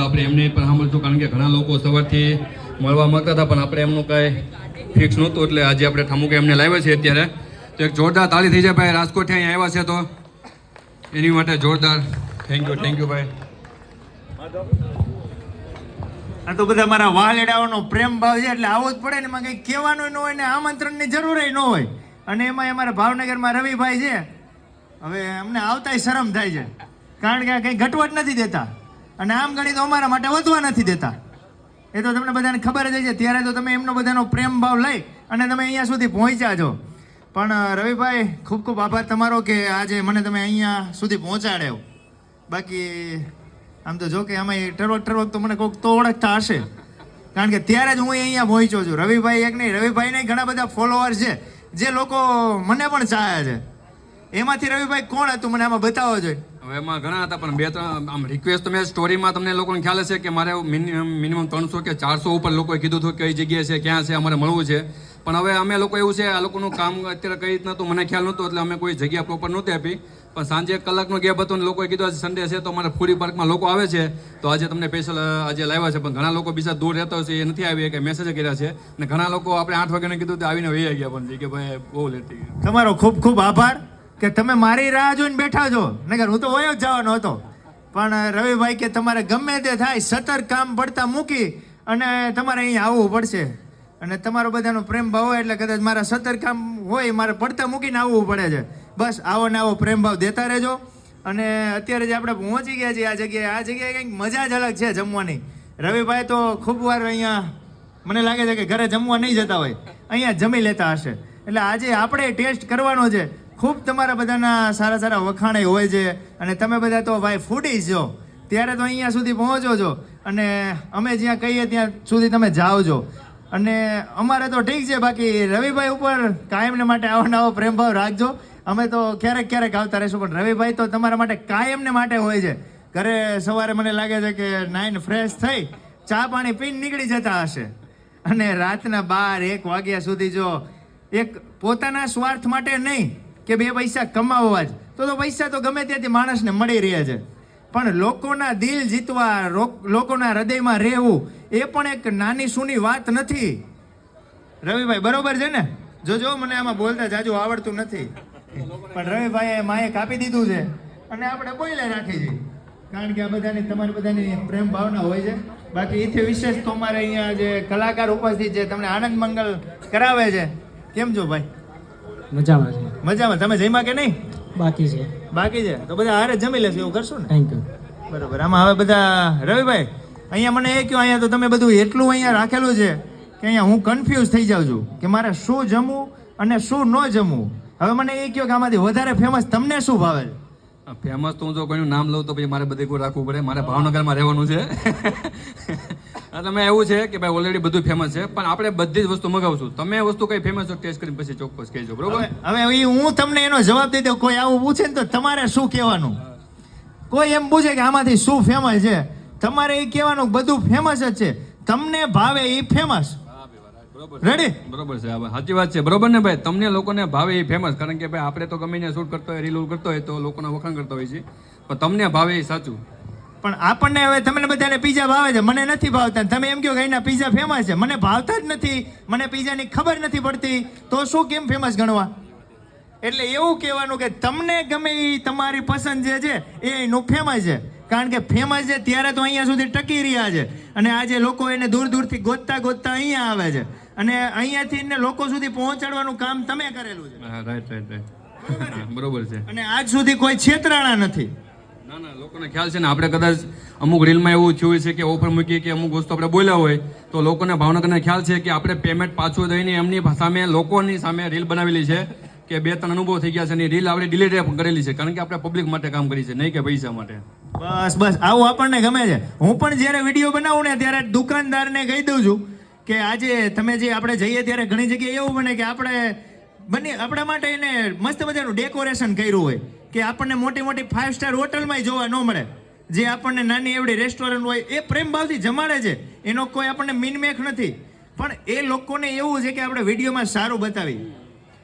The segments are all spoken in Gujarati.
આપણે એમને પણ સાંભળશું, કારણ કે ઘણા લોકો સવારથી મળવા માંગતા હતા, પણ આપણે એમનું કાંઈ ફિક્સ નહોતું, એટલે આજે આપણે ઠામુકે એમને લાવ્યા છે અત્યારે. તો એક જોરદાર તાળી થઈ જાય ભાઈ, રાજકોટથી અહીંયા આવ્યા છે તો. એની માટે જોરદાર. થેન્ક યુ થેન્ક યુ ભાઈ. આ તો બધા મારા વાલેડાઓનો પ્રેમ ભાવ છે, એટલે આવો જ પડે ને, એમાં કંઈ કહેવાનું ન હોય ને, આમંત્રણની જરૂર ન હોય. અને એમાં અમારા ભાવનગરમાં રવિભાઈ છે. હવે અમને આવતાય શરમ થાય છે. કારણ કે કંઈ ઘટવટ નથી દેતા. અને આમ ગણી તો અમારા માટે વધવા નથી દેતા. એ તો તમને બધાને ખબર જ છે ત્યારે તો તમે એમનો બધાનો પ્રેમ ભાવ લઈ અને તમે અહીંયા સુધી પહોંચ્યા છો. પણ રવિભાઈ, ખૂબ ખૂબ આભાર તમારો કે આજે મને તમે અહીંયા સુધી પહોંચાડ્યો. બાકી, આમ તો જો કે આમાં ટરવક ટરવક તો મને કોઈક તો ઓળખતા હશે. કારણ કે ત્યારે જ હું અહીંયા પહોંચ્યો છું. રવિભાઈ એક નહીં, રવિભાઈને ઘણા બધા ફોલોઅર છે, જે લોકો મને પણ ચાહ્યા છે. એમાંથી રવિભાઈ કોણ હતું, મને આમાં બતાવો જોઈએ એમાં ઘણા હતા, પણ બે ત્રણ, આમ રિક્વેસ્ટ તો મેં સ્ટોરીમાં તમને લોકોને ખ્યાલ હશે કે મારે મિનિમમ ત્રણસો કે ચારસો ઉપર લોકોએ કીધું હતું કઈ જગ્યાએ છે, ક્યાં છે, અમારે મળવું છે. પણ હવે અમે લોકો એવું છે, આ લોકોનું કામ અત્યારે કઈ રીતના તો મને ખ્યાલ નહોતો, એટલે અમે કોઈ જગ્યા પ્રોપર નહોતી આપી. પણ સાંજે એક કલાકનો ગેપ હતો ને લોકોએ કીધું આજે સન્ડે છે, તો અમારે ફૂડી પાર્કમાં લોકો આવે છે. તો આજે તમને સ્પેશિયલ આજે લાવ્યા છે, પણ ઘણા લોકો બીજા દૂર રહેતા હશે એ નથી આવી કે મેસેજ કર્યા છે. અને ઘણા લોકો આપણે આઠ વાગ્યાને કીધું તો આવીને વહી ગયા પણ કે ભાઈ બહુ લેટ થઈ તમારો ખૂબ ખૂબ આભાર. કે તમે મારી રાહ જોઈને બેઠા છો? નગર હું તો વયો જ જવાનો હતો. પણ રવિભાઈ કે તમારે ગમે તે થાય સતર કામ પડતા મૂકી અને તમારે અહીંયા આવવું પડશે. અને તમારો બધાનો પ્રેમ ભાવ હોય એટલે કદાચ મારા સતર કામ હોય, મારે પડતા મૂકીને આવવું પડે છે. બસ, આવો ને આવો પ્રેમ ભાવ દેતા રહેજો. અને અત્યારે જે આપણે પહોંચી ગયા છીએ આ જગ્યાએ આ જગ્યાએ કંઈક મજા જ અલગ છે જમવાની. રવિભાઈ તો ખૂબ વાર અહીંયા મને લાગે છે કે ઘરે જમવા નહીં જતા હોય. અહીંયા જમી લેતા હશે. એટલે આજે આપણે ટેસ્ટ કરવાનો છે. ખૂબ તમારા બધાના સારા સારા વખાણે હોય છે અને તમે બધા તો ભાઈ ફૂડી છો. ત્યારે તો અહીંયા સુધી પહોંચો છો અને અમે જ્યાં કહીએ ત્યાં સુધી તમે જાઓ છો. અને અમારે તો ઠીક છે, બાકી રવિભાઈ ઉપર કાયમને માટે આવો નવો પ્રેમભાવ રાખજો. અમે તો ક્યારેક ક્યારેક આવતા રહીશું, પણ રવિભાઈ તો તમારા માટે કાયમને માટે હોય છે. ઘરે સવારે મને લાગે છે કે નાઈન ફ્રેશ થઈ, ચા પાણી પીને નીકળી જતા હશે. અને રાતના બાર એક વાગ્યા સુધી જો એક પોતાના સ્વાર્થ માટે નહીં કે બે પૈસા કમાવવા જ, તો તો પૈસા તો ગમે ત્યાંથી માણસને મળી રહ્યા છે. પણ લોકોના દિલ જીતવા લોકોના હૃદયમાં રહેવું, એ પણ એક નાની સૂની વાત નથી. રવિભાઈ, બરોબર છે ને? જો જો, મને આમાં બોલતા જાજુ આવડતું નથી. પણ રવિભાઈએ માએ કાપી દીધું છે. અને આપણે બોલે રાખી છે. કારણ કે આ બધાની, તમારી બધાની પ્રેમ ભાવના હોય છે. બાકી એથી વિશેષ તો અમારે અહીંયા જે કલાકાર ઉપસ્થિત છે, તમને આનંદ મંગલ કરાવે છે. કેમ છો ભાઈ? મજામાં છે. મજામાં. તમે જમ્યા કે નહીં? બાકી છે. બાકી છે? તો બધા હારે જ જમી લેશે એવું કરશો ને? થેન્ક યુ બરાબર. આમાં હવે બધા રવિભાઈ અહીંયા મને એ કહ્યું અહીંયા તો તમે બધું એટલું અહીંયા રાખેલું છે કે અહીંયા હું કન્ફ્યુઝ થઈ જાઉં છું કે મારે શું જમવું અને શું ન જમવું. હવે મને એ કહ્યું કે આમાંથી વધારે ફેમસ તમને શું ભાવે? છે ફેમસ તો હું જો કોઈનું નામ લઉં તો પછી મારે બધે કોઈ રાખવું પડે. મારે ભાવનગરમાં રહેવાનું છે. એટલે મેં એવું છે કે ભાઈ ઓલરેડી બધું ફેમસ છે પણ આપણે બધી જ વસ્તુ મગાવશું. તમે વસ્તુ કઈ ફેમસ ટેસ્ટ કરીને પછી ચોક્કસ કહેજો બરોબર? હવે એ હું તમને એનો જવાબ દઈ દઉં. કોઈ આવું પૂછે ને તો તમારે શું કહેવાનું? કોઈ એમ પૂછે કે આમાંથી શું ફેમસ છે? તમારે એ કહેવાનું બધું ફેમસ જ છે. તમને ભાવે એ ફેમસ રેડી બરોબર છે સાચી વાત છે. બરોબર ને ભાઈ? તમને લોકોને ભાવે એ ફેમસ કારણ કે ભાઈ આપણે તો ગમે શૂટ કરતો હોય રીલ કરતો હોય તો લોકોના વખાણ કરતા હોય છે. પણ તમને ભાવે એ સાચું. પણ આપણને હવે તમને બધાને પીઝા ભાવે છે. મને નથી ભાવતા. તમે એમ કહો કે અહીંના પીઝા ફેમસ છે. મને ભાવતા જ નથી. મને પીઝાની ખબર નથી પડતી. તો શું કેમ ફેમસ ગણવા? એટલે એવું કહેવાનું કે તમને ગમે એ તમારી પસંદ જે છે એ એનું ફેમસ છે. કારણ કે ફેમસ છે ત્યારે તો અહીંયા સુધી ટકી રહ્યા છે. અને આજે લોકો એને દૂર દૂરથી ગોતતા ગોતતા અહીંયા આવે છે. અને અહીંયાથી એને લોકો સુધી પહોંચાડવાનું કામ તમે કરેલું છે. રાઈટ રાઈટ રાઈટ બરોબર છે. અને આજ સુધી કોઈ છેતરાણા નથી. ના ના, લોકોને ખ્યાલ છે ને, આપણે કદાચ અમુક રીલમાં એવું થયું છે કે ઓફર મૂકીએ કે અમુક વસ્તુ આપણે બોલ્યા હોય, તો લોકોને, ભાવનગરને ખ્યાલ છે કે આપણે પેમેન્ટ પાછું દઈને એમની સામે, લોકોની સામે રીલ બનાવેલી છે કે બે ત્રણ અનુભવ થઈ ગયા છે અને રીલ આપણે ડિલીટ કરેલી છે, કારણ કે આપણે પબ્લિક માટે કામ કરી છે નહીં કે પૈસા માટે. બસ બસ, આવું આપણને ગમે છે. હું પણ જ્યારે વીડિયો બનાવું ને, ત્યારે દુકાનદારને કહી દઉં છું કે આજે તમે જે આપણે જઈએ ત્યારે ઘણી જગ્યાએ એવું બને કે આપણે બને, આપણા માટે એને મસ્ત મજાનું ડેકોરેશન કર્યું હોય. કે આપણને મોટી મોટી ફાઇવ સ્ટાર હોટલમાં જોવા ન મળે. જે આપણને નાની એવડી રેસ્ટોરન્ટ હોય, એ પ્રેમ ભાવથી જમાડે છે. એનો કોઈ આપણને મીનમેખ નથી. પણ એ લોકોને એવું છે કે આપણે વિડીયોમાં સારું બતાવી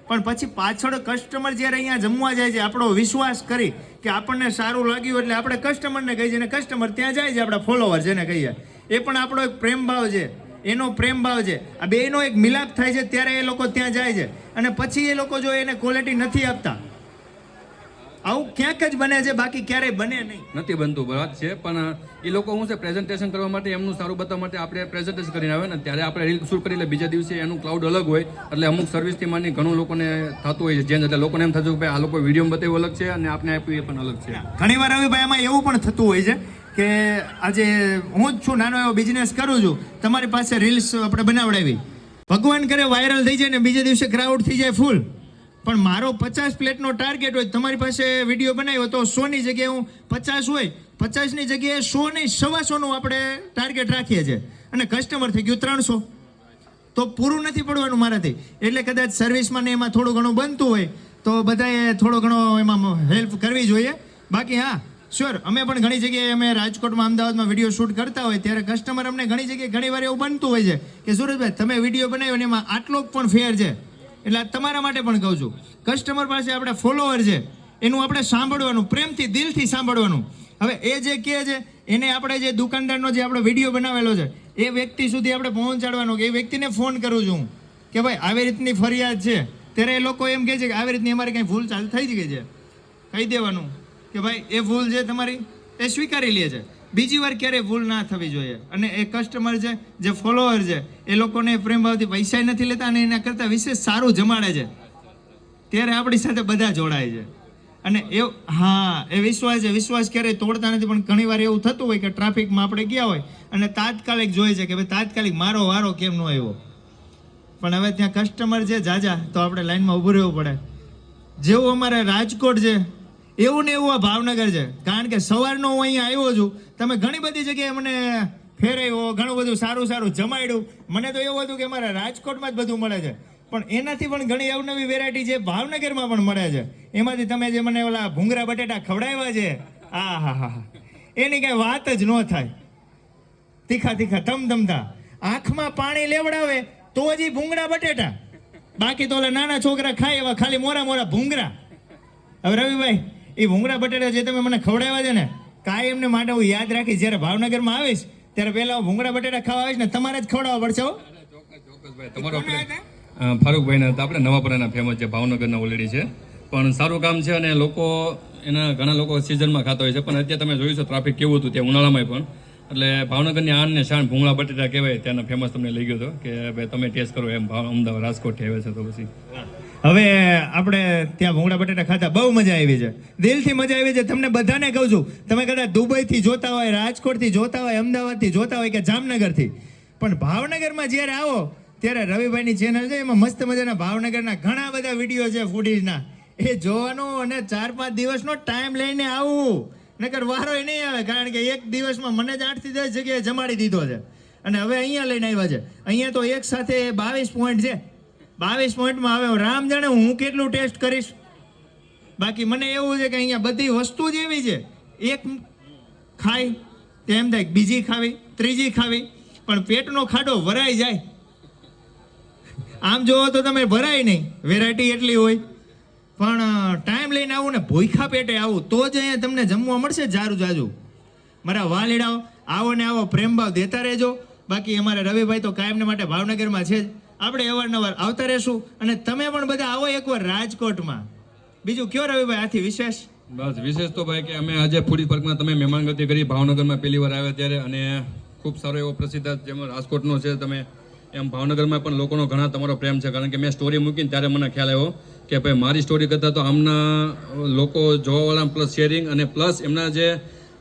પણ પછી પાછળ કસ્ટમર જ્યારે અહીંયા જમવા જાય છે, આપણો વિશ્વાસ કરી કે આપણને સારું લાગ્યું એટલે આપણે કસ્ટમરને કહીએ અને કસ્ટમર ત્યાં જાય છે, આપણા ફોલોવર જેને કહીએ. એ પણ આપણો એક પ્રેમ ભાવ છે. એનો પ્રેમ ભાવ છે. આ બેનો એક મિલાપ થાય છે, ત્યારે એ લોકો ત્યાં જાય છે. અને પછી એ લોકો જો એને ક્વોલિટી નથી આપતા આવું ક્યાંક જ બને છે બાકી ક્યારેય બને નહીં. નથી બનતું વાત છે. પણ એ લોકો શું છે પ્રેઝન્ટેશન કરવા માટે એમનું સારું બતાવવા માટે આપણે પ્રેઝન્ટેશન કરીને આવે ને ત્યારે આપણે રીલ શૂટ કરી એટલે બીજા દિવસે એનું ક્લાઉડ અલગ હોય એટલે અમુક સર્વિસથી માની ઘણું લોકોને થતું હોય છે. જેમ એટલે લોકોને એમ થતું કે આ લોકો વીડિયો બતાવ્યું અલગ છે અને આપણે આપ્યું એ પણ અલગ છે. ઘણી વાર રવિભાઈ એમાં એવું પણ થતું હોય છે કે આજે હું જ છું નાનો એવો બિઝનેસ કરું છું તમારી પાસે રીલ્સ આપણે બનાવડાવી. ભગવાન કરે વાયરલ થઈ જાય ને બીજે દિવસે ક્રાઉડ થઈ જાય ફૂલ પણ મારો પચાસ પ્લેટનો ટાર્ગેટ હોય, તમારી પાસે વીડિયો બનાવ્યો તો સોની જગ્યાએ હું પચાસ હોય, પચાસની જગ્યાએ સો નહીં સવા સોનું આપણે ટાર્ગેટ રાખીએ છીએ. અને કસ્ટમર થઈ ગયું ત્રણસો. તો પૂરું નથી પડવાનું મારાથી. એટલે કદાચ સર્વિસમાં ને એમાં થોડું ઘણું બનતું હોય, તો બધાએ થોડો ઘણો એમાં હેલ્પ કરવી જોઈએ. બાકી હા શ્યોર અમે પણ ઘણી જગ્યાએ અમે રાજકોટમાં, અમદાવાદમાં વીડિયો શૂટ કરતા હોય, ત્યારે કસ્ટમર અમને ઘણી જગ્યાએ ઘણી વાર એવું બનતું હોય છે કે, સુરજભાઈ, તમે વીડિયો બનાવ્યો ને એમાં આટલો પણ ફેર છે. એટલે તમારા માટે પણ કહું છું. કસ્ટમર પાસે આપણે ફોલોવર છે. એનું આપણે સાંભળવાનું, પ્રેમથી, દિલથી સાંભળવાનું. હવે એ જે કહે છે, એને આપણે જે દુકાનદારનો જે આપણો વીડિયો બનાવેલો છે, એ વ્યક્તિ સુધી આપણે પહોંચાડવાનો કે એ વ્યક્તિને ફોન કરું છું. કે ભાઈ, આવી રીતની ફરિયાદ છે. ત્યારે એ લોકો એમ કહે છે કે, આવી રીતની અમારે કંઈ ભૂલ ચાલ થઈ જ ગઈ છે. કહી દેવાનું કે, ભાઈ, એ ભૂલ છે તમારી, એ સ્વીકારી લે છે. બીજી વાર ક્યારેય ભૂલ ના થવી જોઈએ. અને એ કસ્ટમર છે, જે ફોલોવર છે, એ લોકોને પ્રેમ ભાવથી પૈસા નથી લેતા અને એના કરતાં વિશેષ સારું જમાડે છે. ત્યારે આપણી સાથે બધા જોડાય છે. અને એ, હા, એ વિશ્વાસ છે. વિશ્વાસ ક્યારેય તોડતા નથી, પણ ઘણી વાર એવું થતું હોય કે ટ્રાફિકમાં આપણે ગયા હોય અને તાત્કાલિક જોઈએ છે કે ભાઈ તાત્કાલિક મારો વારો કેમ ન આવ્યો. પણ હવે ત્યાં કસ્ટમર છે, જાજા, તો આપણે લાઈનમાં ઊભું રહેવું પડે. જેવું અમારે રાજકોટ છે એવું ને એવું આ ભાવનગર છે. કારણ કે સવારનો હું અહીંયા આવ્યો છું, તમે ઘણી બધી જગ્યાએ મને ફેરવ્યો, ઘણું બધું સારું સારું જમાડ્યું. મને તો એવું હતું કે મારા રાજકોટમાં જ બધું મળે છે. પણ એનાથી પણ ઘણી અવનવી વેરાયટી છે ભાવનગરમાં પણ મળે છે. એમાંથી તમે જે મને ઓલા ભૂંગરા બટેટા ખવડાવ્યા છે, આ હા હા હા. એની કાંઈ વાત જ ન થાય. તીખા તીખા ધમધમતા આંખમાં પાણી લેવડાવે તો જ ભૂંગળા બટેટા. બાકી તો ઓલા નાના છોકરા ખાય એવા ખાલી મોરા મોરા ભૂંગરા હવે રવિભાઈ એ ભૂંગળા બટેટા જે તમે મને ખવડાવ્યા છે ને કાંઈ એમને માટે હું યાદ રાખીશ. જ્યારે ભાવનગરમાં આવીશ ત્યારે પહેલા હું ભૂંગળા બટાટા ખાવા આવીશ ને તમારે જ ખવડાવવા પડશે તમારો ફારૂકભાઈના હતા આપણે નવાપરાના ફેમસ છે ભાવનગરના ઓલરેડી છે. પણ સારું કામ છે અને લોકો એના ઘણા લોકો સિઝનમાં ખાતા હોય છે પણ અત્યારે તમે જોયું છે ટ્રાફિક કેવું હતું ત્યાં ઉનાળામાં પણ. એટલે ભાવનગરની આન ને શાન ભૂંગળા બટેટા કહેવાય ત્યાંના ફેમસ તમને લઈ ગયો હતો કે ભાઈ તમે ટેસ્ટ કરો એમ ભાવ અમદાવાદ રાજકોટ આવે છે તો પછી. હવે આપણે ત્યાં ભૂંગળા બટેટા ખાતા બહુ મજા આવી છે. દિલથી મજા આવી છે. તમને બધાને કહું છું, તમે કદાચ દુબઈથી જોતા હોય, રાજકોટથી જોતા હોય, અમદાવાદથી જોતા હોય કે જામનગરથી, પણ ભાવનગરમાં જ્યારે આવો, ત્યારે રવિભાઈની ચેનલ છે, એમાં મસ્ત મજાના ભાવનગરના ઘણા બધા વીડિયો છે ફૂડીઝના એ જોવાનો અને ચાર પાંચ દિવસનો ટાઈમ લઈને આવવું નકર વારો નહીં આવે, કારણ કે એક દિવસમાં મને જ આઠથી દસ જગ્યાએ જમાડી દીધો છે. અને હવે અહીંયા લઈને આવ્યા છે. અહીંયા તો એક સાથે બાવીસ પોઈન્ટ છે. બાવીસ પોઈન્ટમાં આવ્યો રામ જાણે હું કેટલું ટેસ્ટ કરીશ? બાકી મને એવું છે કે અહીંયા બધી વસ્તુ જ એવી છે. એક ખાય તેમ થાય બીજી ખાવી, ત્રીજી ખાવી, પણ પેટનો ખાડો ભરાઈ જાય. આમ જોવો તો તમે ભરાય નહીં. વેરાયટી એટલી હોય. પણ ટાઈમ લઈને આવું ને ભૂખા પેટે આવું, તો જ અહીંયા તમને જમવા મળશે જારું જાજુ. મારા વાલીડાઓ, આવો ને આવો પ્રેમ ભાવ દેતા રહેજો. બાકી અમારે રવિભાઈ તો કાયમને માટે ભાવનગરમાં છે જ. આપણે અવારનવાર આવતા રહેશું અને તમે પણ બધા આવો એકવાર રાજકોટમાં. બીજું કયો રવિભાઈ, આથી વિશેષ? બસ, વિશેષ તો ભાઈ કે અમે આજે ફૂડી પાર્કમાં તમે મહેમાનગતિ કરી, ભાવનગરમાં પહેલી વાર આવ્યા ત્યારે અને ખૂબ સારો એવો પ્રસિદ્ધ જેમ રાજકોટનો છે, તમે એમ ભાવનગરમાં પણ લોકોનો ઘણા તમારો પ્રેમ છે, કારણ કે મેં સ્ટોરી મૂકીને ત્યારે મને ખ્યાલ આવ્યો કે ભાઈ મારી સ્ટોરી કરતાં તો આમના લોકો જોવાવાળા પ્લસ શેરિંગ અને પ્લસ એમના જે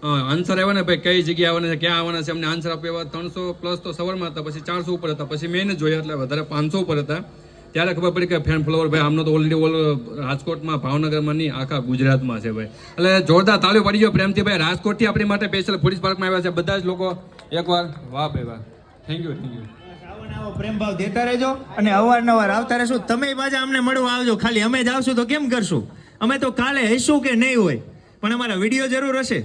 આન્સર આવ્યા ને ભાઈ, કઈ જગ્યાએ આવવાના છે, ક્યાં આવવાના છે અમને આન્સર આપ્યા એવા ત્રણસો પ્લસ તો સવારમાં હતા, પછી ચારસો ઉપર હતા, પછી મેં જોયા એટલે વધારે પાંચસો ઉપર હતા. ત્યારે ખબર પડી કે ફેન ફ્લોવર ભાઈ, આમનો તો ઓલરેડી ઓલ રાજકોટમાં ભાવનગરમાં નહીં આખા ગુજરાતમાં છે ભાઈ. એટલે જોરદાર તાળીઓ પડી ગયો પ્રેમથી ભાઈ, રાજકોટથી આપણી માટે સ્પેશિયલ પોલીસ પાર્કમાં આવ્યા છે, બધા જ લોકો એકવાર, વાહ ભાઈ, વાહ. થેન્ક યુ થેન્ક યુ પ્રેમ ભાવ દેતા રહેજો અને અવારનવાર આવતા રહેશું. તમે પાછા અમને મળવા આવજો. ખાલી અમે જ આવશું તો કેમ કરશું? અમે તો કાલે હશું કે નહીં હોય? પણ અમારા વીડિયો જરૂર હશે.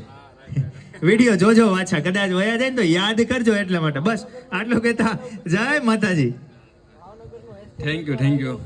વીડિયો જોજો, પાછા કદાચ વયા જાય ને તો યાદ કરજો એટલા માટે. બસ, આટલું કહેતા જય માતાજી. Thank you thank you